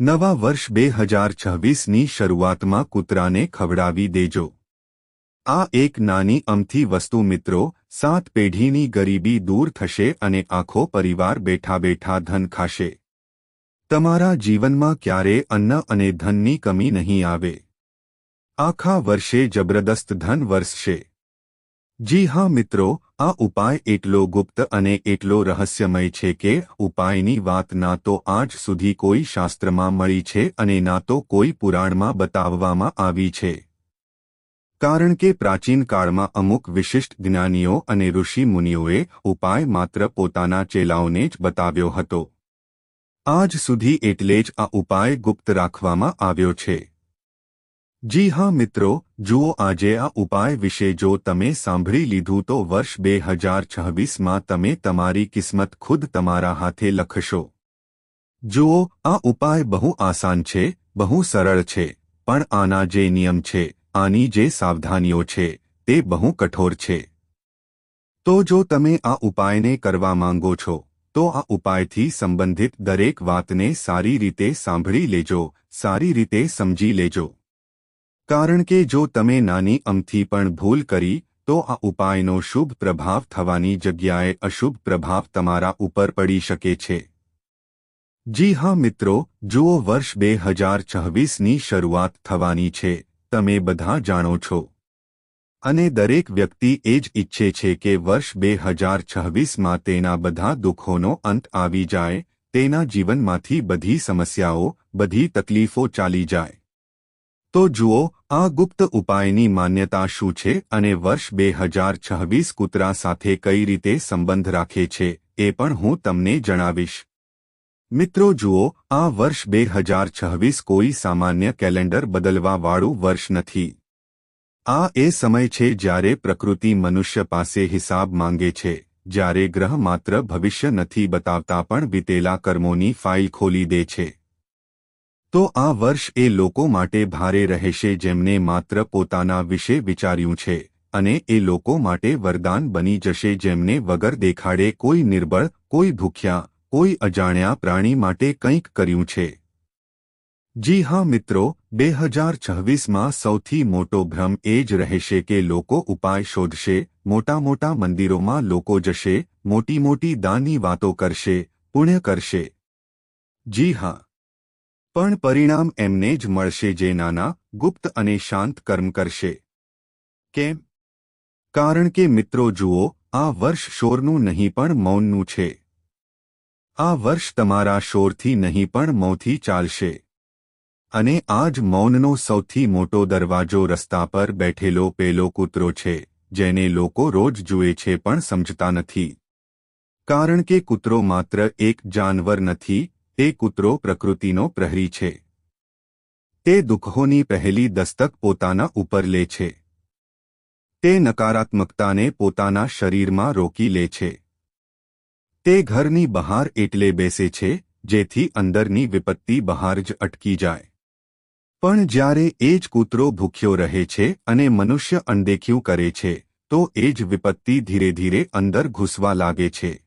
નવા વર્ષ બે હજાર છવ્વીસની શરૂઆતમાં કૂતરાને ખવડાવી દેજો. આ એક નાની અમથી વસ્તુ મિત્રો, સાત પેઢીની ગરીબી દૂર થશે અને આખો પરિવાર બેઠા બેઠા ધન ખાશે. તમારા જીવનમાં ક્યારે અન્ન અને ધનની કમી નહીં આવે. આખા વર્ષે જબરદસ્ત ધન વરસશે. જી હા મિત્રો, આ ઉપાય એટલો ગુપ્ત અને એટલો રહસ્યમય છે કે ઉપાયની વાત ના તો આજ સુધી કોઈ શાસ્ત્રમાં મળી છે અને ના તો કોઈ પુરાણમાં બતાવવામાં આવી છે. કારણ કે પ્રાચીન કાળમાં અમુક વિશિષ્ટ જ્ઞાનીઓ અને ઋષિ મુનિઓએ ઉપાય માત્ર પોતાના ચેલાઓને જ બતાવ્યો હતો. આજ સુધી એટલે જ આ ઉપાય ગુપ્ત રાખવામાં આવ્યો છે. જી હા મિત્રો, જુઓ આજે આ ઉપાય વિશે જો તમે સાંભળી લીધું તો વર્ષ બે હજાર છવ્વીસમાં તમે તમારી કિસ્મત ખુદ તમારા હાથે લખશો. જુઓ, આ ઉપાય બહુ આસાન છે, બહુ સરળ છે, પણ આના જે નિયમ છે, આની જે સાવધાનીઓ છે, તે બહુ કઠોર છે. તો જો તમે આ ઉપાયને કરવા માંગો છો, તો આ ઉપાયથી સંબંધિત દરેક વાતને સારી રીતે સાંભળી લેજો, સારી રીતે સમજી લેજો. કારણ કે જો તમે નાની અમથી પણ ભૂલ કરી, તો આ ઉપાયનો શુભ પ્રભાવ થવાની જગ્યાએ અશુભ પ્રભાવ તમારા ઉપર પડી શકે છે. જી હા મિત્રો, જુઓ વર્ષ બે હજાર છવ્વીસની શરૂઆત થવાની છે, તમે બધા જાણો છો. અને દરેક વ્યક્તિ એ જ ઈચ્છે છે કે વર્ષ બે હજાર છવ્વીસમાં તેના બધા દુઃખોનો અંત આવી જાય, તેના જીવનમાંથી બધી સમસ્યાઓ, બધી તકલીફો ચાલી જાય. તો જુઓ, આ ગુપ્ત ઉપાયની માન્યતા શું છે અને વર્ષ બે હજાર છવ્વીસ કૂતરા સાથે કઈ રીતે સંબંધ રાખે છે, એ પણ હું તમને જણાવીશ. મિત્રો જુઓ, આ વર્ષ બે હજાર છવ્વીસ કોઈ સામાન્ય કેલેન્ડર બદલવાવાળું વર્ષ નથી. આ એ સમય છે જ્યારે પ્રકૃતિ મનુષ્ય પાસે હિસાબ માંગે છે, જ્યારે ગ્રહ માત્ર ભવિષ્ય નથી બતાવતા પણ વિતેલા કર્મોની ફાઇલ ખોલી દે છે. તો આ વર્ષ એ લોકો માટે ભારે રહેશે જેમને માત્ર પોતાના વિશે વિચાર્યું છે, અને એ લોકો માટે વરદાન બની જશે જેમને વગર દેખાડે કોઈ નિર્બળ, કોઈ ભૂખ્યા, કોઈ અજાણ્યા પ્રાણી માટે કંઈક કર્યું છે. જી હા મિત્રો, બે હજાર છવ્વીસમાં સૌથી મોટો ભ્રમ એ જ રહેશે કે લોકો ઉપાય શોધશે, મોટા મોટા મંદિરોમાં લોકો જશે, મોટી મોટી દાનની વાતો કરશે, પુણ્ય કરશે. જી હા. પણ પરિણામ એમને જ મળશે જે નાના, ગુપ્ત અને શાંત કર્મ કરશે. કેમ? કારણ કે મિત્રો જુઓ, આ વર્ષ શોરનું નહીં પણ મૌનનું છે. આ વર્ષ તમારા શોરથી નહીં પણ મૌથી ચાલશે. અને આ જ મૌનનો સૌથી મોટો દરવાજો રસ્તા પર બેઠેલો પેલો કૂતરો છે, જેને લોકો રોજ જુએ છે પણ સમજતા નથી. કારણ કે કૂતરો માત્ર એક જાનવર નથી તે કૂતરો પ્રકૃતિનો પ્રહરી છે. તે દુઃખોની પહેલી દસ્તક પોતાના ઉપર લે છે. તે નકારાત્મકતાને પોતાના શરીરમાં રોકી લે છે. તે ઘરની બહાર એટલે બેસે છે, જેથી અંદરની વિપત્તિ બહાર જ અટકી જાય. પણ જ્યારે એ જ કૂતરો ભૂખ્યો રહે છે અને મનુષ્ય અનદેખ્યું કરે છે, તો એ જ વિપત્તિ ધીરે ધીરે અંદર ઘૂસવા લાગે છે.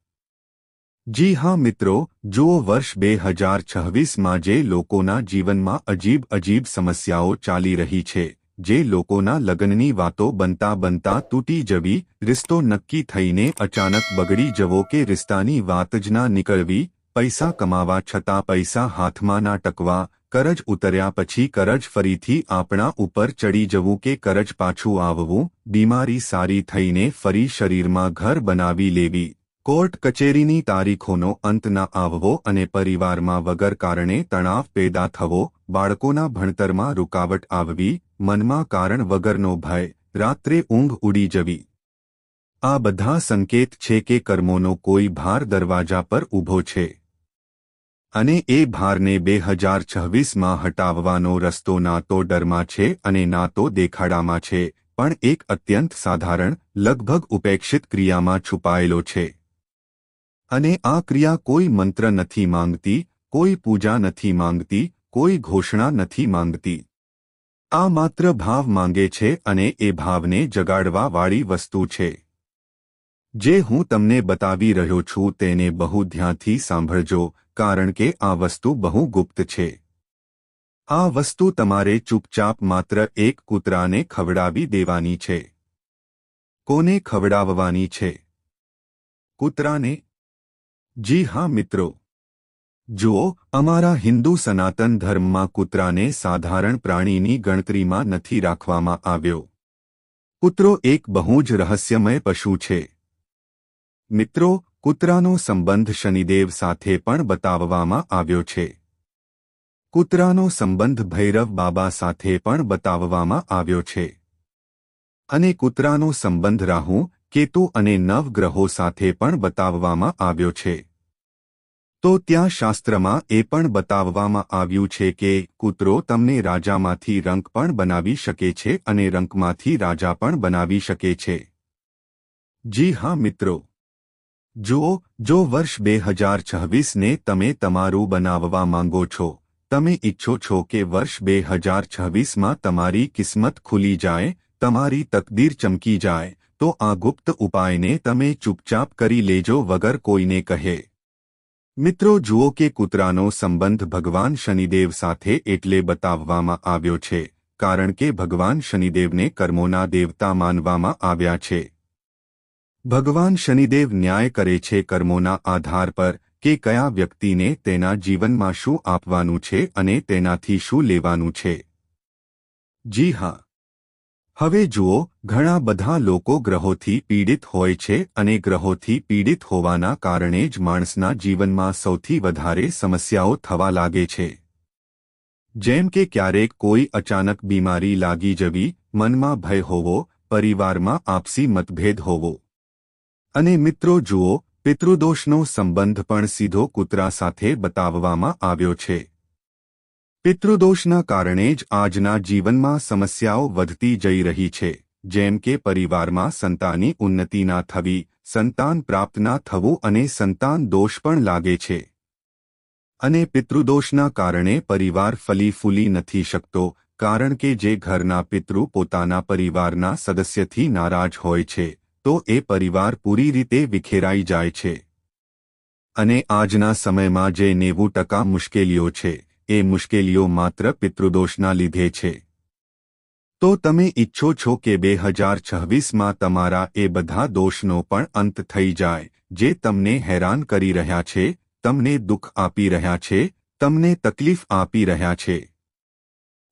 જી હા મિત્રો, જુઓ વર્ષ બે હજાર છવ્વીસમાં જે લોકોના જીવનમાં અજીબ અજીબ સમસ્યાઓ ચાલી રહી છે, જે લોકોના લગ્નની વાતો બનતા બનતા તૂટી જવી, રિશ્તો નક્કી થઈને અચાનક બગડી જવો કે રિશ્તાની વાત જ ના નીકળવી, પૈસા કમાવા છતાં પૈસા હાથમાં ના ટકવા, કરજ ઉતર્યા પછી કરજ ફરીથી આપણા ઉપર ચડી જવું કે કરજ પાછું આવવું, બીમારી સારી થઈને ફરી શરીરમાં ઘર બનાવી લેવી કોર્ટ કચેરીની તારીખોનો અંત ન આવવો અને પરિવારમાં વગર કારણે તણાવ પેદા થવો, બાળકોના ભણતરમાં રૂકાવટ આવવી, મનમાં કારણ વગરનો ભય, રાત્રે ઊંઘ ઉડી જવી. આ બધા સંકેત છે કે કર્મોનો કોઈ ભાર દરવાજા પર ઊભો છે. અને એ ભારને બે હજાર છવ્વીસમાં હટાવવાનો રસ્તો ના તો ડરમાં છે અને ના તો દેખાડામાં છે, પણ એક અત્યંત સાધારણ, લગભગ ઉપેક્ષિત ક્રિયામાં છુપાયેલો છે. અને આ ક્રિયા કોઈ મંત્ર નથી માંગતી, કોઈ પૂજા નથી માંગતી, કોઈ ઘોષણા નથી માંગતી. આ માત્ર ભાવ માંગે છે અને એ ભાવને જગાડવાવાળી વસ્તુ છે. જે હું તમને બતાવી રહ્યો છું તેને બહુ ધ્યાનથી સાંભળજો, કારણ કે આ વસ્તુ બહુ ગુપ્ત છે. આ વસ્તુ તમારે ચૂપચાપ માત્ર એક કૂતરાને ખવડાવી દેવાની છે. કોને ખવડાવવાની છે? કૂતરાને જી હા, મિત્રો. જુઓ અમારા હિન્દુ સનાતન ધર્મમાં કૂતરાને સાધારણ પ્રાણીની ગણતરીમાં નથી રાખવામાં આવ્યો. કૂતરો એક બહુ જ રહસ્યમય પશુ છે. મિત્રો, કૂતરાનો સંબંધ શનિદેવ સાથે પણ બતાવવામાં આવ્યો છે. કૂતરાનો સંબંધ ભૈરવ બાબા સાથે પણ બતાવવામાં આવ્યો છે. અને કૂતરાનો સંબંધ રાહુ કેતુ અને નવગ્રહો સાથે પણ બતાવવામાં આવ્યો છે. તો ત્યાં શાસ્ત્રમાં એ પણ બતાવવામાં આવ્યું છે કે કૂતરો તમને રાજામાંથી રંક પણ બનાવી શકે છે અને રંકમાંથી રાજા પણ બનાવી શકે છે. જી હા મિત્રો. જુઓ, જો વર્ષ બે હજાર છવ્વીસને તમે તમારું બનાવવા માંગો છો, તમે ઈચ્છો છો કે વર્ષ બે હજાર છવ્વીસમાં તમારી કિસ્મત ખુલી જાય, તમારી તકદીર ચમકી જાય તો આ ગુપ્ત ઉપાયને તમે ચૂપચાપ કરી લેજો વગર કોઈને કહે. મિત્રો, જુઓ કે કૂતરાનો સંબંધ ભગવાન શનિદેવ સાથે એટલે બતાવવામાં આવ્યો છે, કારણ કે ભગવાન શનિદેવને કર્મોના દેવતા માનવામાં આવ્યા છે. ભગવાન શનિદેવ ન્યાય કરે છે કર્મોના આધાર પર કે કયા વ્યક્તિને તેના જીવનમાં શું આપવાનું છે અને તેનાથી શું લેવાનું છે. જી હા. હવે જુઓ, ઘણા બધા લોકો ગ્રહોથી પીડિત હોય છે અને ગ્રહોથી પીડિત હોવાના કારણે જ માણસના જીવનમાં સૌથી વધારે સમસ્યાઓ થવા લાગે છે. જેમ કે ક્યારેક કોઈ અચાનક બીમારી લાગી જવી, મનમાં ભય હોવો, પરિવારમાં આપસી મતભેદ હોવો. અને મિત્રો જુઓ, પિતૃદોષનો સંબંધ પણ સીધો કૂતરા સાથે બતાવવામાં આવ્યો છે. પિતૃદોષના કારણે જ આજના જીવનમાં સમસ્યાઓ વધતી જઈ રહી છે, જેમ કે પરિવારમાં સંતાનની ઉન્નતિ ના થવી, સંતાન પ્રાપ્ત ના થવું અને સંતાન દોષ પણ લાગે છે. અને પિતૃદોષના કારણે પરિવાર ફલી ફૂલી નથી શકતો, કારણ કે જે ઘરના પિતૃ પોતાના પરિવારના સદસ્યથી નારાજ હોય છે, તો એ પરિવાર પૂરી રીતે વિખેરાઈ જાય છે. અને આજના સમયમાં જે નેવું ટકા મુશ્કેલીઓ છે એ મુશ્કેલીઓ માત્ર પિતૃદોષના લીધે છે. તો તમે ઈચ્છો છો કે બે હજાર છવ્વીસમાં તમારા એ બધા દોષનો પણ અંત થઈ જાય, જે તમને હેરાન કરી રહ્યા છે, તમને દુઃખ આપી રહ્યા છે, તમને તકલીફ આપી રહ્યા છે.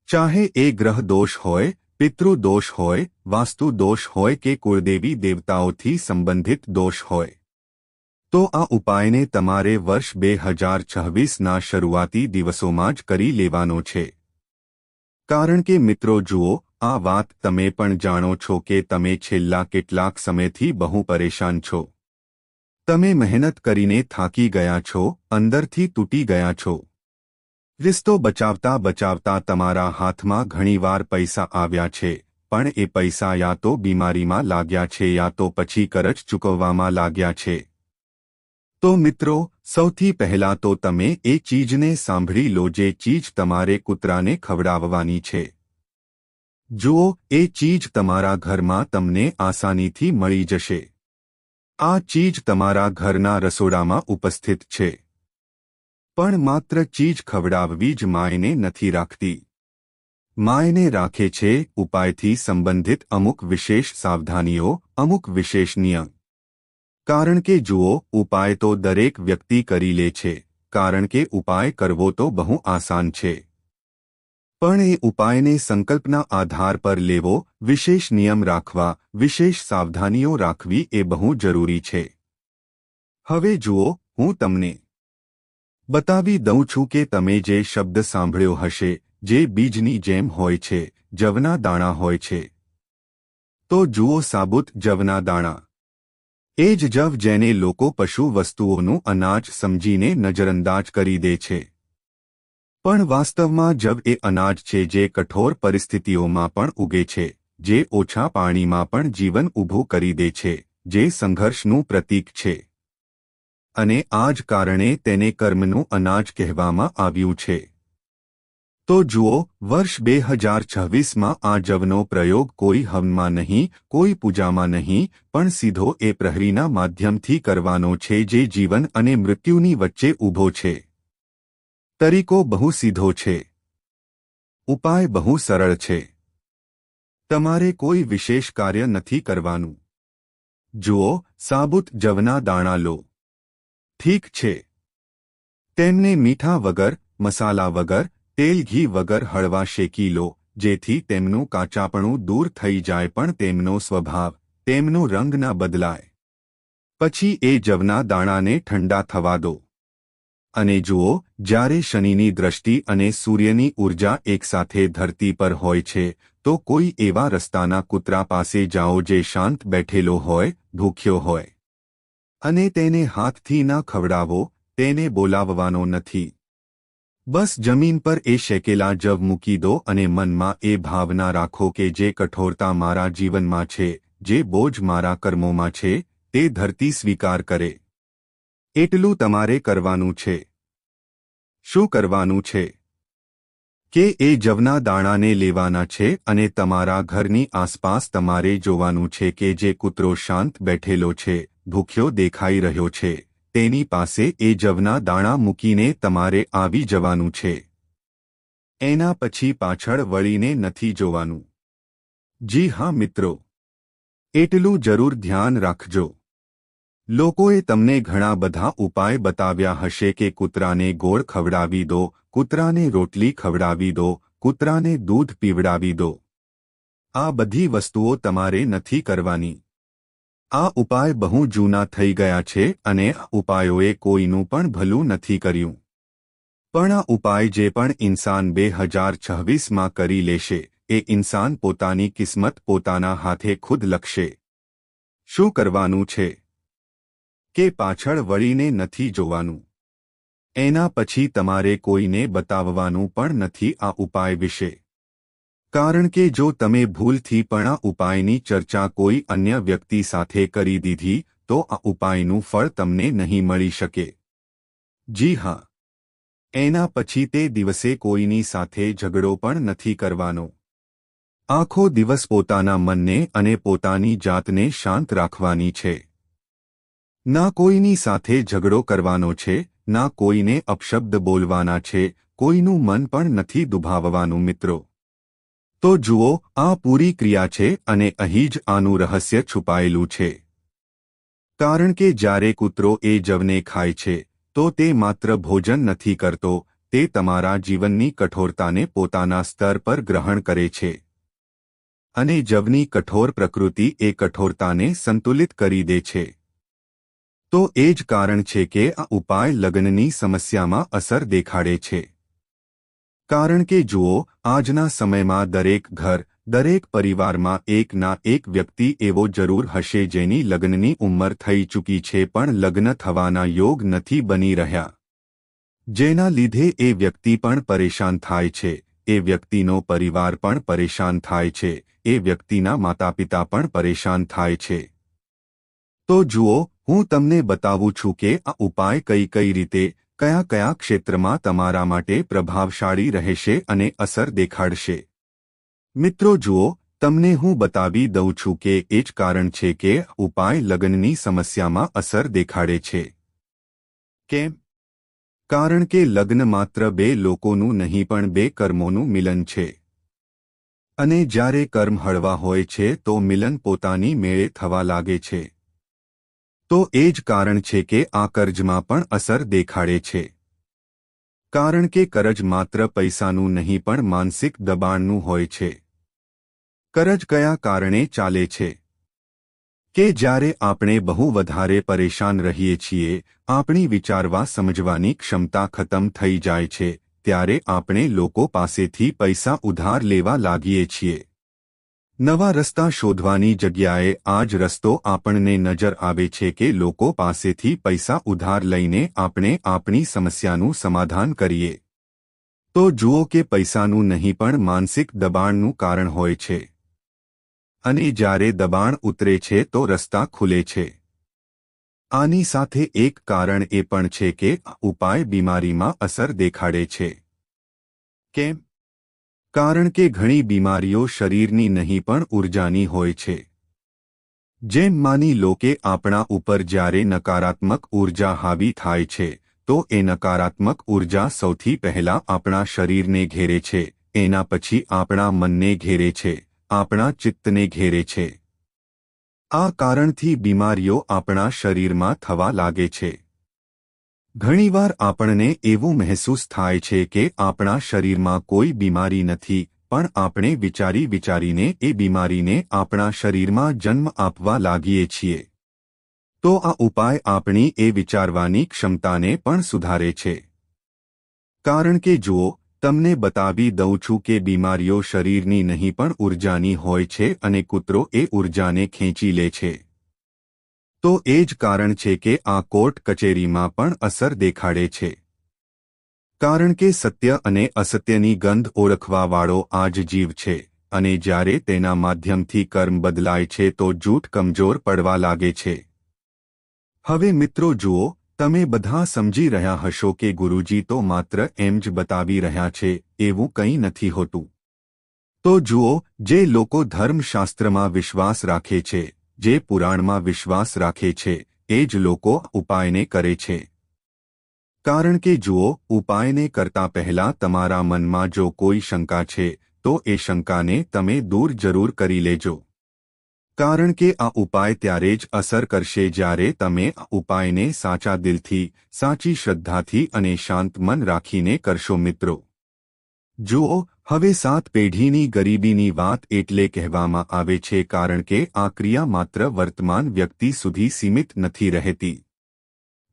ચાહે એ ગ્રહ દોષ હોય, પિતૃદોષ હોય, વાસ્તુ દોષ હોય કે કુળદેવી દેવતાઓથી સંબંધિત દોષ હોય. તો આ ઉપાયને તમારે વર્ષ બે હજાર છવ્વીસના શરૂઆતી દિવસોમાં જ કરી લેવાનો છે. કારણ કે મિત્રો જુઓ, આ વાત તમે પણ જાણો છો કે તમે છેલ્લા કેટલાક સમયથી બહુ પરેશાન છો. તમે મહેનત કરીને થાકી ગયા છો, અંદરથી તૂટી ગયા છો. રિસ્તો બચાવતા બચાવતા તમારા હાથમાં ઘણીવાર પૈસા આવ્યા છે, પણ એ પૈસા યા તો બીમારીમાં લાગ્યા છે યા તો પછી કરજ ચૂકવવામાં લાગ્યા છે. તો મિત્રો, સૌથી પહેલા તો તમે એ ચીજને સાંભળી લો જે ચીજ તમારે કૂતરાને ખવડાવવાની છે. જુઓ, એ ચીજ તમારા ઘરમાં તમને આસાનીથી મળી જશે. આ ચીજ તમારા ઘરના રસોડામાં ઉપસ્થિત છે. પણ માત્ર ચીજ ખવડાવવી જ માયને નથી રાખતી. માયને રાખે છે ઉપાયથી સંબંધિત અમુક વિશેષ સાવધાનીઓ, અમુક વિશેષ નિયમ. કારણ કે જુઓ, ઉપાય તો દરેક વ્યક્તિ કરી લે છે, કારણ કે ઉપાય કરવો તો બહુ આસાન છે. પણ એ ઉપાયને સંકલ્પના આધાર પર લેવો, વિશેષ નિયમ રાખવા, વિશેષ સાવધાનીઓ રાખવી એ બહુ જરૂરી છે. હવે જુઓ, હું તમને બતાવી દઉં છું કે તમે જે શબ્દ સાંભળ્યો હશે, જે બીજની જેમ હોય છે, જવના દાણા હોય છે. તો જુઓ સાબુત જવના દાણા. એ જ જવ જેને લોકો પશુ વસ્તુઓનું અનાજ સમજીને નજરઅંદાજ કરી દે છે. પણ વાસ્તવમાં જવ એ અનાજ છે જે કઠોર પરિસ્થિતિઓમાં પણ ઉગે છે, જે ઓછા પાણીમાં પણ જીવન ઊભું કરી દે છે, જે સંઘર્ષનું પ્રતીક છે. અને આ જ કારણે તેને કર્મનું અનાજ કહેવામાં આવ્યું છે. તો જુઓ, વર્ષ બે હજાર છવ્વીસમાં આ જવનો પ્રયોગ કોઈ હવનમાં નહીં, કોઈ પૂજામાં નહીં, પણ સીધો એ પ્રહરીના માધ્યમથી કરવાનો છે જે જીવન અને મૃત્યુની વચ્ચે ઊભો છે. તરીકો બહુ સીધો છે. ઉપાય બહુ સરળ છે. તમારે કોઈ વિશેષ કાર્ય નથી કરવાનું. જુઓ, સાબુત જવના દાણા લો. ઠીક છે. તેમને મીઠા વગર, મસાલા વગર તેલ ઘી વગર હળવા શેકી લો, જેથી તેમનું કાચાપણું દૂર થઈ જાય પણ તેમનો સ્વભાવ, તેમનો રંગ ના બદલાય. પછી એ જવના દાણાને ઠંડા થવા દો. અને જુઓ, જ્યારે શનિની દ્રષ્ટિ અને સૂર્યની ઊર્જા એકસાથે ધરતી પર હોય છે, તો કોઈ એવા રસ્તાના કૂતરા પાસે જાઓ જે શાંત બેઠેલો હોય, ભૂખ્યો હોય. અને તેને હાથથી ના ખવડાવો, તેને બોલાવવાનો નથી. બસ જમીન પર એ શેકેલા જવ મૂકી દો અને મનમાં એ ભાવના રાખો કે જે કઠોરતા મારા જીવનમાં છે, જે બોજ મારા કર્મોમાં છે, તે ધરતી સ્વીકાર કરે. એટલું તમારે કરવાનું છે. શું કરવાનું છે? કે એ જવના દાણાને લેવાના છે અને તમારા ઘરની આસપાસ તમારે જોવાનું છે કે જે કૂતરો શાંત બેઠેલો છે, ભૂખ્યો દેખાઈ રહ્યો છે. તેની પાસે એ જવના દાણા મૂકીને તમારે આવી જવાનું છે. એના પછી પાછળ વળીને નથી જોવાનું. જી હા મિત્રો. એટલું જરૂર ધ્યાન રાખજો. લોકોએ તમને ઘણા બધા ઉપાય બતાવ્યા હશે કે કૂતરાને ગોળ ખવડાવી દો, કૂતરાને રોટલી ખવડાવી દો, કૂતરાને દૂધ પીવડાવી દો. આ બધી વસ્તુઓ તમારે નથી કરવાની. આ ઉપાય બહુ જૂના થઈ ગયા છે અને આ ઉપાયોએ કોઈનું પણ ભલું નથી કર્યું. પણ આ ઉપાય જે પણ ઇન્સાન બે હજાર છવ્વીસમાં કરી લેશે, એ ઇન્સાન પોતાની કિસ્મત પોતાના હાથે ખુદ લખશે. શું કરવાનું છે? કે પાછળ વળીને નથી જોવાનું? એના પછી તમારે કોઈને બતાવવાનું પણ નથી આ ઉપાય વિશે. કારણ કે જો તમે ભૂલથી પણ આ ઉપાયની ચર્ચા કોઈ અન્ય વ્યક્તિ સાથે કરી દીધી, તો આ ઉપાયનું ફળ તમને નહીં મળી શકે. જી હા. એના પછી તે દિવસે કોઈની સાથે ઝઘડો પણ નથી કરવાનો. આખો દિવસ પોતાના મનને અને પોતાની જાતને શાંત રાખવાની છે. ના કોઈની સાથે ઝઘડો કરવાનો છે, ના કોઈને અપશબ્દ બોલવાના છે, કોઈનું મન પણ નથી દુભાવવાનું મિત્રો. તો જુઓ, આ પૂરી ક્રિયા છે અને અહીં જ આનું રહસ્ય છુપાયેલું છે. કારણ કે જ્યારે કૂતરો એ જવને ખાય છે, તો તે માત્ર ભોજન નથી કરતો, તે તમારા જીવનની કઠોરતાને પોતાના સ્તર પર ગ્રહણ કરે છે. અને જવની કઠોર પ્રકૃતિ એ કઠોરતાને સંતુલિત કરી દે છે. તો એ જ કારણ છે કે આ ઉપાય લગ્નની સમસ્યામાં અસર દેખાડે છે. કારણ કે જુઓ, આજના સમયમાં દરેક ઘર, દરેક પરિવારમાં એકના એક વ્યક્તિ એવો જરૂર હશે જેની લગ્નની ઉંમર થઈ ચૂકી છે પણ લગ્ન થવાના યોગ નથી બની રહ્યા. જેના લીધે એ વ્યક્તિ પણ પરેશાન થાય છે, એ વ્યક્તિનો પરિવાર પણ પરેશાન થાય છે, એ વ્યક્તિના માતાપિતા પણ પરેશાન થાય છે. તો જુઓ, હું તમને બતાવું છું કે આ ઉપાય કઈ કઈ રીતે કયા કયા ક્ષેત્રમાં તમારા માટે પ્રભાવશાળી રહેશે અને અસર દેખાડશે? મિત્રો જુઓ, તમને હું બતાવી દઉં છું કે એ જ કારણ છે કે ઉપાય લગ્નની સમસ્યામાં અસર દેખાડે છે. કેમ? કારણ કે લગ્ન માત્ર બે લોકોનું નહીં પણ બે કર્મોનું મિલન છે. અને જ્યારે કર્મ હળવા હોય છે તો મિલન પોતાની મેળે થવા લાગે છે. તો એ જ કારણ છે કે આ કર્જમાં પણ અસર દેખાડે છે. કારણ કે કરજ માત્ર પૈસાનું નહીં પણ માનસિક દબાણનું હોય છે. કરજ કયા કારણે ચાલે છે? કે જ્યારે આપણે બહુ વધારે પરેશાન રહીએ છીએ, આપણી વિચારવા સમજવાની ક્ષમતા ખતમ થઈ જાય છે, ત્યારે આપણે લોકો પાસેથી પૈસા ઉધાર લેવા લાગીએ છીએ. નવા રસ્તા શોધવાની જગ્યાએ આ જ રસ્તો આપણને નજર આવે છે કે લોકો પાસેથી પૈસા ઉધાર લઈને આપણે આપણી સમસ્યાનું સમાધાન કરીએ. તો જુઓ કે પૈસાનું નહીં પણ માનસિક દબાણનું કારણ હોય છે. અને જ્યારે દબાણ ઉતરે છે તો રસ્તા ખુલે છે. આની સાથે એક કારણ એ પણ છે કે ઉપાય બીમારીમાં અસર દેખાડે છે. કેમ? કારણ કે ઘણી બીમારીઓ શરીરની નહીં પણ ઉર્જાની હોય છે. જેમ માની લો કે આપણા ઉપર જ્યારે નકારાત્મક ઊર્જા હાવી થાય છે, તો એ નકારાત્મક ઊર્જા સૌથી પહેલા આપણા શરીરને ઘેરે છે, એના પછી આપણા મનને ઘેરે છે, આપણા ચિત્તને ઘેરે છે. આ કારણથી બીમારીઓ આપણા શરીરમાં થવા લાગે છે. ઘણીવાર આપણને એવું મહેસૂસ થાય છે કે આપણા શરીરમાં કોઈ બીમારી નથી, પણ આપણે વિચારી વિચારીને એ બીમારીને આપણા શરીરમાં જન્મ આપવા લાગીએ છીએ. તો આ ઉપાય આપણી એ વિચારવાની ક્ષમતાને પણ સુધારે છે. કારણ કે જુઓ, તમને બતાવી દઉં છું કે બીમારીઓ શરીરની નહીં પણ ઊર્જાની હોય છે અને કૂતરો એ ઊર્જાને ખેંચી લે છે. તો એ જ કારણ છે કે આ કોર્ટ કચેરીમાં પણ અસર દેખાડે છે. કારણ કે સત્ય અને અસત્યની ગંધ ઓળખવાવાળો આ જ જીવ છે, અને જ્યારે તેના માધ્યમથી કર્મ બદલાય છે તો જૂઠ કમજોર પડવા લાગે છે. હવે મિત્રો જુઓ, તમે બધા સમજી રહ્યા હશો કે ગુરુજી તો માત્ર એમ જ બતાવી રહ્યા છે, એવું કંઈ નથી હોતું. તો જુઓ, જે લોકો ધર્મશાસ્ત્રમાં વિશ્વાસ રાખે છે જે પુરાણમાં વિશ્વાસ રાખે છે, એ જ લોકો ઉપાયને કરે છે. કારણ કે જુઓ, ઉપાયને કરતા પહેલા તમારા મનમાં જો કોઈ શંકા છે, તો એ શંકાને તમે દૂર જરૂર કરી લેજો. કારણ કે આ ઉપાય ત્યારે જ અસર કરશે જ્યારે તમે આ ઉપાયને સાચા દિલથી, સાચી શ્રદ્ધાથી અને શાંત મન રાખીને કરશો મિત્રો. જુઓ હવે સાત પેઢીની ગરીબીની વાત એટલે કહેવામાં આવે છે કારણ કે આ ક્રિયા માત્ર વર્તમાન વ્યક્તિ સુધી સીમિત નથી રહેતી.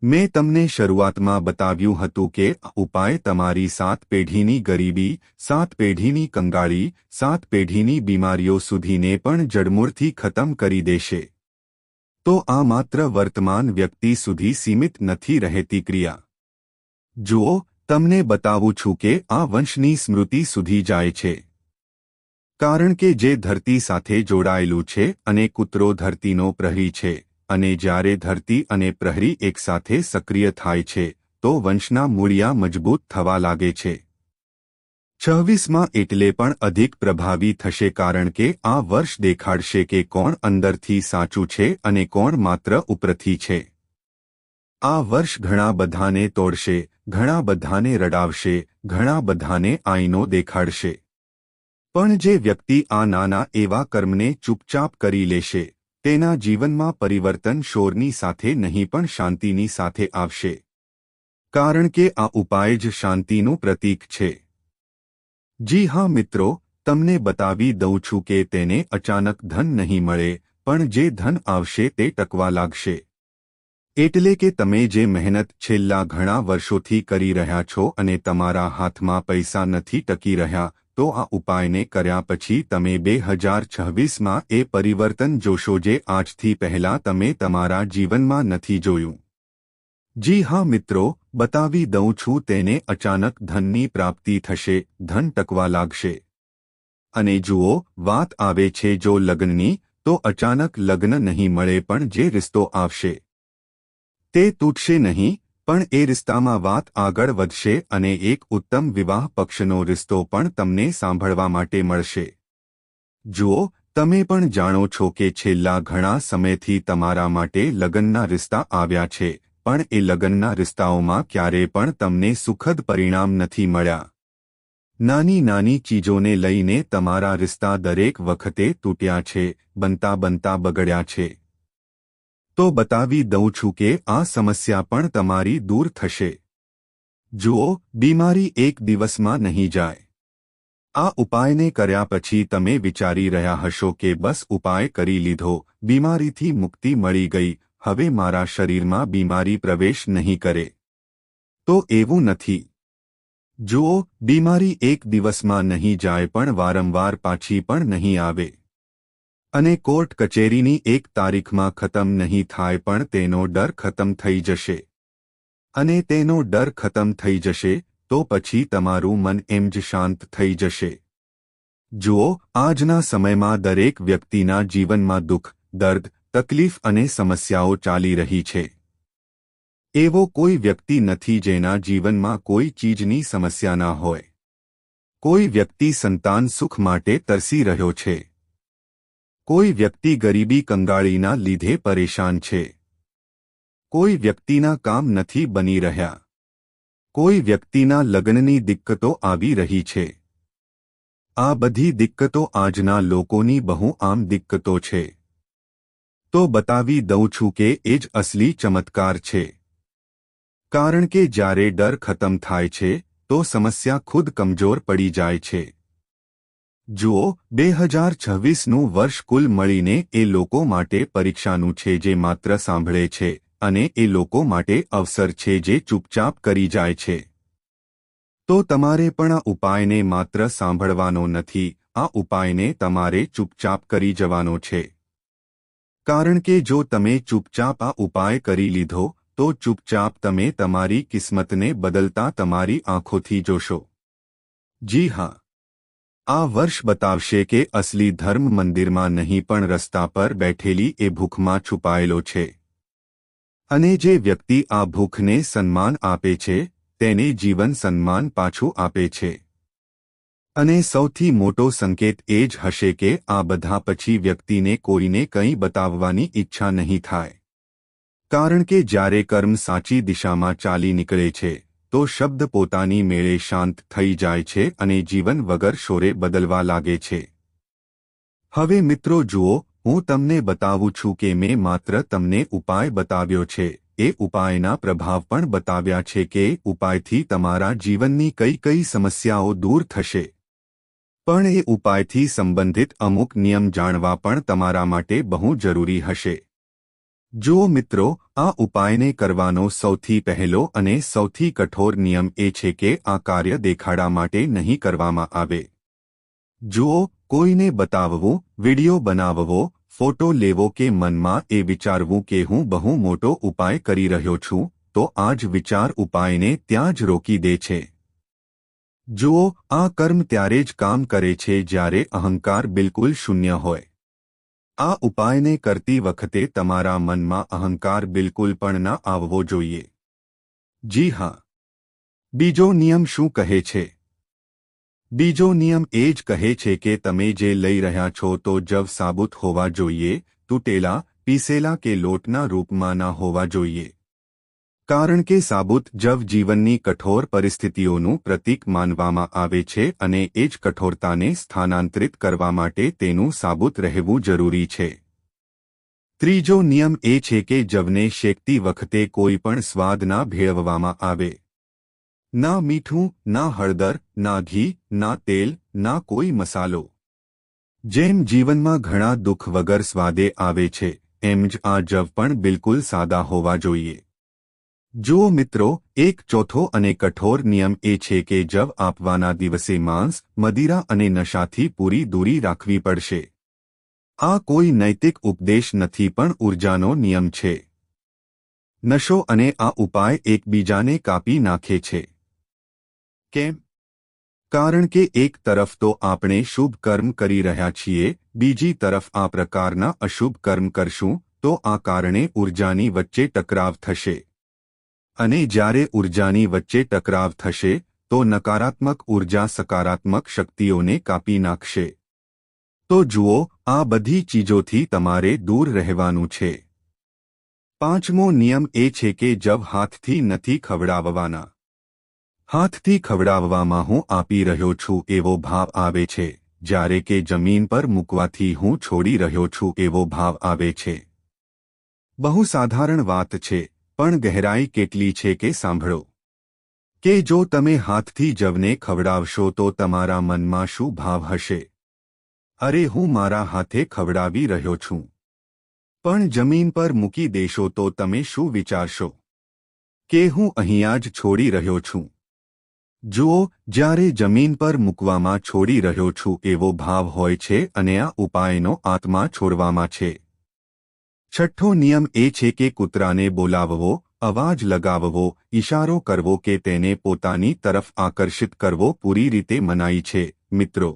મેં તમને શરૂઆતમાં બતાવ્યું હતું કે ઉપાય તમારી સાત પેઢીની ગરીબી, સાત પેઢીની કંગાળી, સાત પેઢીની બીમારીઓ સુધીને પણ જડમૂળથી ખતમ કરી દેશે. તો આ માત્ર વર્તમાન વ્યક્તિ સુધી સીમિત નથી રહેતી ક્રિયા. જુઓ તમને બતાવું છું કે આ વંશની સ્મૃતિ સુધી જાય છે. કારણ કે જે ધરતી સાથે જોડાયેલું છે અને કૂતરો ધરતીનો પ્રહરી છે, અને જ્યારે ધરતી અને પ્રહરી એકસાથે સક્રિય થાય છે, તો વંશના મૂળિયા મજબૂત થવા લાગે છે. છવ્વીસમાં એટલે પણ અધિક પ્રભાવી થશે કારણ કે આ વર્ષ દેખાડશે કે કોણ અંદરથી સાચું છે અને કોણ માત્ર ઉપરથી છે. આ વર્ષ ઘણા બધાને તોડશે, ઘણા બધાને રડાવશે, ઘણા બધાને આઈનો દેખાડશે. પણ જે વ્યક્તિ આ નાના એવા કર્મને ચૂપચાપ કરી લેશે, તેના જીવનમાં પરિવર્તન શોરની સાથે નહીં પણ શાંતિની સાથે આવશે. કારણ કે આ ઉપાય જ શાંતિનું પ્રતીક છે. જી હા મિત્રો, તમને બતાવી દઉં છું કે તેને અચાનક ધન નહીં મળે, પણ જે ધન આવશે તે ટકવા લાગશે. એટલે કે તમે જે મહેનત છેલ્લા ઘણા વર્ષોથી કરી રહ્યા છો અને તમારા હાથમાં પૈસા નથી ટકી રહ્યા, તો આ ઉપાયને કર્યા પછી તમે બે હજાર છવ્વીસમાં એ પરિવર્તન જોશો જે આજથી પહેલા તમે તમારા જીવનમાં નથી જોયું. જી હા મિત્રો, બતાવી દઉં છું તેને અચાનક ધનની પ્રાપ્તિ થશે, ધન ટકવા લાગશે. અને જુઓ, વાત આવે છે જો લગ્નની, તો અચાનક લગ્ન નહીં મળે પણ જે રિશ્તો આવશે. તે તૂટશે નહીં, પણ એ રિશ્તામાં વાત આગળ વધશે અને એક ઉત્તમ વિવાહ પક્ષનો રિશ્તો પણ તમને સાંભળવા માટે મળશે. જુઓ તમે પણ જાણો છો કે છેલ્લા ઘણા સમયથી તમારા માટે લગ્નના રિશ્તા આવ્યા છે, પણ એ લગ્નના રિશ્તાઓમાં ક્યારે પણ તમને સુખદ પરિણામ નથી મળ્યા. નાની નાની ચીજોને લઈને તમારા રિશ્તા દરેક વખતે તૂટ્યા છે, બનતા બનતા બગડ્યા છે. તો બતાવી દઉં છું કે આ સમસ્યા પણ તમારી દૂર થશે. જુઓ, બીમારી એક દિવસમાં નહીં જાય. આ ઉપાયને કર્યા પછી તમે વિચારી રહ્યા હશો કે બસ ઉપાય કરી લીધો, બીમારીથી મુક્તિ મળી ગઈ, હવે મારા શરીરમાં બીમારી પ્રવેશ નહીં કરે. તો એવું નથી. જુઓ, બીમારી એક દિવસમાં નહીં જાય પણ વારંવાર પાછી પણ નહીં આવે. અને કોર્ટ કચેરીની એક તારીખમાં ખતમ નહીં થાય પણ તેનો ડર ખતમ થઈ જશે. અને તેનો ડર ખતમ થઈ જશે, તો પછી તમારું મન એમ જ શાંત થઈ જશે. જુઓ, આજના સમયમાં દરેક વ્યક્તિના જીવનમાં દુઃખ, દર્દ, તકલીફ અને સમસ્યાઓ ચાલી રહી છે. એવો કોઈ વ્યક્તિ નથી જેના જીવનમાં કોઈ ચીજની સમસ્યા ના હોય. કોઈ વ્યક્તિ સંતાન સુખ માટે તરસી રહ્યો છે. કોઈ વ્યક્તિ ગરીબી કંગાળીના લીધે પરેશાન છે. કોઈ વ્યક્તિના કામ નથી બની રહ્યા. કોઈ વ્યક્તિના લગ્નની દિક્કતો આવી રહી છે. આ બધી દિક્કતો આજના લોકોની બહુ આમ દિક્કતો છે. તો બતાવી દઉં છું કે એ જ અસલી ચમત્કાર છે. કારણ કે જ્યારે ડર ખતમ થાય છે, તો સમસ્યા ખુદ કમજોર પડી જાય છે. જુઓ, બે હજાર છવ્વીસનું વર્ષ કુલ મળીને એ લોકો માટે પરીક્ષાનું છે જે માત્ર સાંભળે છે અને એ લોકો માટે અવસર છે જે ચૂપચાપ કરી જાય છે. તો તમારે પણ આ ઉપાયને માત્ર સાંભળવાનો નથી, આ ઉપાયને તમારે ચૂપચાપ કરી જવાનો છે. કારણ કે જો તમે ચૂપચાપ આ ઉપાય કરી લીધો, તો ચૂપચાપ તમે તમારી કિસ્મતને બદલતા તમારી આંખોથી જોશો. જી હા. આ વર્ષ બતાવશે કે અસલી ધર્મ મંદિરમાં નહીં પણ રસ્તા પર બેઠેલી એ ભૂખમાં છુપાયેલો છે. અને જે વ્યક્તિ આ ભૂખને સન્માન આપે છે, તેને જીવન સન્માન પાછું આપે છે. અને સૌથી મોટો સંકેત એ જ હશે કે આ બધા પછી વ્યક્તિને કોઈને કંઈ બતાવવાની ઈચ્છા નહીં થાય. કારણ કે જ્યારે કર્મ સાચી દિશામાં ચાલી નીકળે છે તો શબ્દ પોતાની મેળે શાંત થઈ જાય છે અને જીવન વગર શોરે બદલવા લાગે છે. હવે મિત્રો જુઓ, હું તમને બતાવું છું કે મેં માત્ર તમને ઉપાય બતાવ્યો છે. એ ઉપાયના પ્રભાવ પણ બતાવ્યા છે કે ઉપાયથી તમારા જીવનની કઈ કઈ સમસ્યાઓ દૂર થશે. પણ એ ઉપાયથી સંબંધિત અમુક નિયમ જાણવા પણ તમારા માટે બહુ જરૂરી હશે. જો મિત્રો, આ ઉપાયને કરવાનો સૌથી પહેલો અને સૌથી કઠોર નિયમ એ છે કે આ કાર્ય દેખાડા માટે નહીં કરવામાં આવે. જુઓ, કોઈને બતાવવું, વિડિયો બનાવવો, ફોટો લેવો કે મનમાં એ વિચારવું કે હું બહુ મોટો ઉપાય કરી રહ્યો છું, તો આ જ વિચાર ઉપાયને ત્યાં જ રોકી દે છે. જુઓ, આ કર્મ ત્યારે જ કામ કરે છે જ્યારે અહંકાર બિલકુલ શૂન્ય હોય. આ ઉપાયને કરતી વખતે તમારા મનમાં અહંકાર બિલકુલ પણ ના આવવો જોઈએ. જી હા. બીજો નિયમ શું કહે છે? બીજો નિયમ એ જ કહે છે કે તમે જે લઈ રહ્યા છો તો જવ સાબુત હોવા જોઈએ, તૂટેલા, પીસેલા કે લોટના રૂપમાં ના હોવા જોઈએ. કારણ કે સાબુત જવ જીવનની કઠોર પરિસ્થિતિઓનું પ્રતીક માનવામાં આવે છે અને એ જ કઠોરતાને સ્થાનાંતરિત કરવા માટે તેનું સાબુત રહેવું જરૂરી છે. ત્રીજો નિયમ એ છે કે જવને શેકતી વખતે કોઈ પણ સ્વાદ ના ભેળવવામાં આવે. ના મીઠું, ના હળદર, ના ઘી, ના તેલ, ના કોઈ મસાલો. જેમ જીવનમાં ઘણા દુઃખ વગર સ્વાદે આવે છે, એમ જ આ જવ પણ બિલકુલ સાદા હોવા જોઈએ. જો મિત્રો, એક ચોથો અને કઠોર નિયમ એ છે કે જવ આપવાના દિવસે માંસ, મદિરા અને નશાથી પૂરી દૂરી રાખવી પડશે. આ કોઈ નૈતિક ઉપદેશ નથી પણ ઉર્જાનો નિયમ છે. નશો અને આ ઉપાય એકબીજાને કાપી નાખે છે. કેમ? કારણ કે એક તરફ તો આપણે શુભ કર્મ કરી રહ્યા છીએ, બીજી તરફ આ પ્રકારના અશુભ કર્મ કરશું, તો આ કારણે ઉર્જાની વચ્ચે ટકરાવ થશે. અને જ્યારે ઉર્જાની વચ્ચે ટકરાવ થશે, તો નકારાત્મક ઊર્જા સકારાત્મક શક્તિઓને કાપી નાખશે. તો જુઓ, આ બધી ચીજોથી તમારે દૂર રહેવાનું છે. પાંચમો નિયમ એ છે કે જબ હાથથી નથી ખવડાવવાના. હાથથી ખવડાવવામાં હું આપી રહ્યો છું એવો ભાવ આવે છે, જ્યારે કે જમીન પર મૂકવાથી હું છોડી રહ્યો છું એવો ભાવ આવે છે. બહુ સાધારણ વાત છે. પણ ગહેરાઈ કેટલી છે કે સાંભળો. કે જો તમે હાથથી જવને ખવડાવશો તો તમારા મનમાં શું ભાવ હશે? અરે, હું મારા હાથે ખવડાવી રહ્યો છું. પણ જમીન પર મૂકી દેશો તો તમે શું વિચારશો? કે હું અહીંયા જ છોડી રહ્યો છું. જુઓ, જ્યારે જમીન પર મૂકવામાં છોડી રહ્યો છું એવો ભાવ હોય છે અને આ ઉપાયનો આત્મા છોડવામાં છે. છઠ્ઠો નિયમ એ છે કે કૂતરાને બોલાવવો, અવાજ લગાવવો ઇશારો કરવો કે તેને પોતાની તરફ આકર્ષિત કરવો પૂરી રીતે મનાઈ છે. મિત્રો,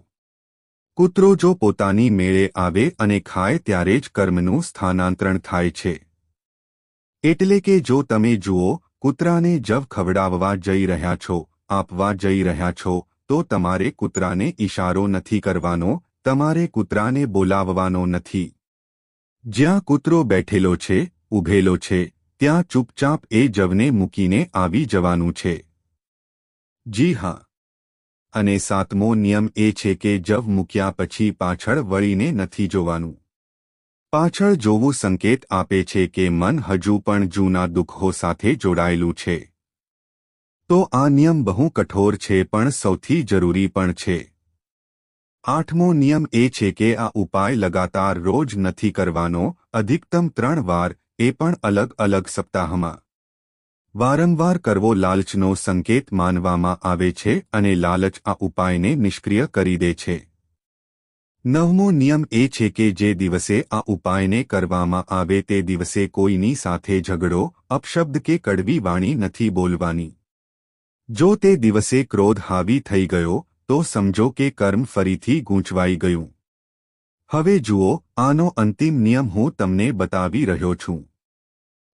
કૂતરો જો પોતાની મેળે આવે અને ખાય ત્યારે જ કર્મનું સ્થાનાંતરણ થાય છે. એટલે કે જો તમે જુઓ, કૂતરાને જવ ખવડાવવા જઈ રહ્યા છો, આપવા જઈ રહ્યા છો, તો તમારે કૂતરાને ઇશારો નથી કરવાનો, તમારે કૂતરાને બોલાવવાનો નથી. જ્યાં કૂતરો બેઠેલો છે ઊભેલો છે, ત્યાં ચૂપચાપ એ જવને મૂકીને આવી જવાનું છે. જી હા. અને સાતમો નિયમ એ છે કે જવ મૂક્યા પછી પાછળ વળીને નથી જોવાનું. પાછળ જોવું સંકેત આપે છે કે મન હજુ પણ જૂના દુઃખો સાથે જોડાયેલું છે. તો આ નિયમ બહુ કઠોર છે પણ સૌથી જરૂરી પણ છે. આઠમો નિયમ એ છે કે આ ઉપાય લગાતાર રોજ નથી કરવાનો, અધિકતમ ત્રણ વાર, એ પણ અલગ અલગ સપ્તાહમાં. વારંવાર કરવો લાલચનો સંકેત માનવામાં આવે છે અને લાલચ આ ઉપાયને નિષ્ક્રિય કરી દે છે. નવમો નિયમ એ છે કે જે દિવસે આ ઉપાયને કરવામાં આવે તે દિવસે કોઈની સાથે ઝઘડો, અપશબ્દ કે કડવી વાણી નથી બોલવાની. જો તે દિવસે ક્રોધ હાવી થઈ ગયો તો સમજો કે કર્મ ફરીથી ગૂંચવાઈ ગયું. હવે જુઓ, આનો અંતિમ નિયમ હું તમને બતાવી રહ્યો છું.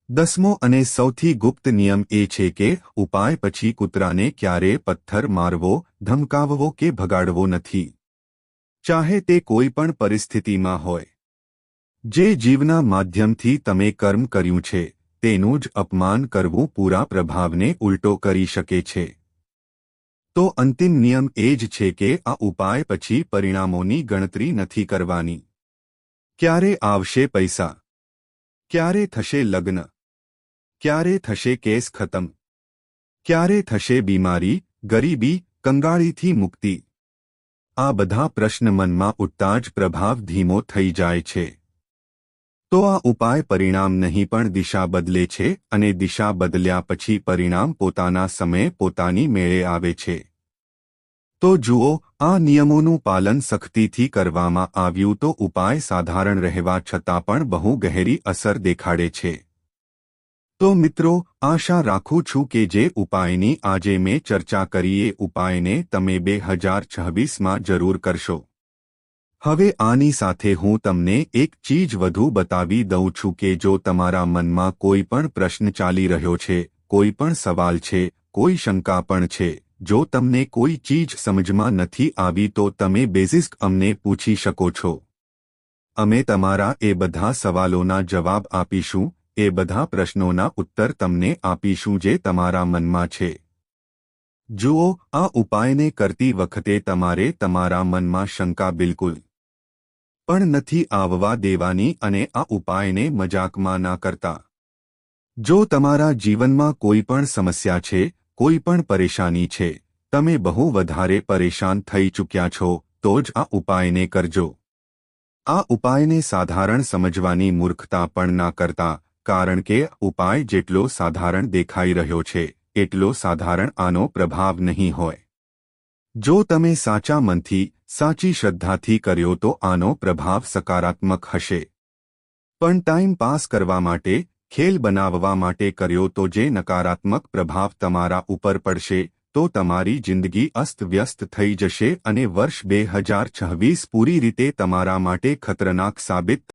દસમો અને સૌથી ગુપ્ત નિયમ એ છે કે ઉપાય પછી કૂતરાને ક્યારે પથ્થર મારવો, ધમકાવવો કે ભગાડવો નથી. ચાહે તે કોઈ પણ પરિસ્થિતિમાં હોય. જે જીવના માધ્યમથી તમે કર્મ કર્યું છે, તેનું જ અપમાન કરવું પૂરા પ્રભાવને ઉલટો કરી શકે છે. તો અંતિમ નિયમ એ જ છે કે આ ઉપાય પછી પરિણામોની ગણતરી નથી કરવાની. ક્યારે આવશે પૈસા? ક્યારે થશે લગ્ન? ક્યારે થશે કેસ ખતમ? ક્યારે થશે બીમારી, ગરીબી, કંગાળીથી મુક્તિ? આ બધા પ્રશ્ન મનમાં ઉઠતા જ પ્રભાવ ધીમો થઈ જાય છે. તો આ ઉપાય પરિણામ નહીં પણ દિશા બદલે છે અને દિશા બદલ્યા પછી પરિણામ પોતાના સમયે પોતાની મેળે આવે છે. તો જુઓ, આ નિયમોનું પાલન સખ્તીથી કરવામાં આવ્યું તો ઉપાય સાધારણ રહેવા છતાં પણ બહુ ગહેરી અસર દેખાડે છે. તો મિત્રો, આશા રાખું છું કે જે ઉપાયની આજે મેં ચર્ચા કરી એ ઉપાયને તમે બે હજાર છવ્વીસમાં જરૂર કરશો. હવે આની સાથે હું તમને એક ચીજ વધુ બતાવી દઉં છું કે જો તમારા મનમાં કોઈ પણ પ્રશ્ન ચાલી રહ્યો છે, કોઈ પણ સવાલ છે, કોઈ શંકા પણ છે, જો તમને કોઈ ચીજ સમજમાં નથી આવી તો તમે બેઝિસ્ક અમને પૂછી શકો છો. અમે તમારા એ બધા સવાલોના જવાબ આપીશું, એ બધા પ્રશ્નોના ઉત્તર તમને આપીશું જે તમારા મનમાં છે. જુઓ, આ ઉપાયને કરતી વખતે તમારે તમારા મનમાં શંકા બિલકુલ પણ નથી આવવા દેવાની અને આ ઉપાયને મજાકમાં ના કરતા. જો તમારા જીવનમાં કોઈ પણ સમસ્યા છે, કોઈ પણ પરેશાની છે, તમે બહુ વધારે પરેશાન થઈ ચૂક્યા છો, તો જ આ ઉપાયને કરજો. આ ઉપાયને સાધારણ સમજવાની મૂર્ખતા પણ ના કરતા, કારણ કે ઉપાય જેટલો સાધારણ દેખાઈ રહ્યો છે, એટલો સાધારણ આનો પ્રભાવ નહીં હોય. જો તમે સાચા મનથી સાચી શ્રદ્ધાથી કર્યો તો આનો પ્રભાવ સકારાત્મક હશે. પણ ટાઈમ પાસ કરવા માટે, ખેલ બનાવવા માટે કર્યો તો જે નકારાત્મક પ્રભાવ તમારા ઉપર પડશે, તો તમારી જિંદગી અસ્તવ્યસ્ત થઈ જશે અને વર્ષ બે હજાર છવ્વીસ પૂરી રીતે તમારા માટે ખતરનાક સાબિત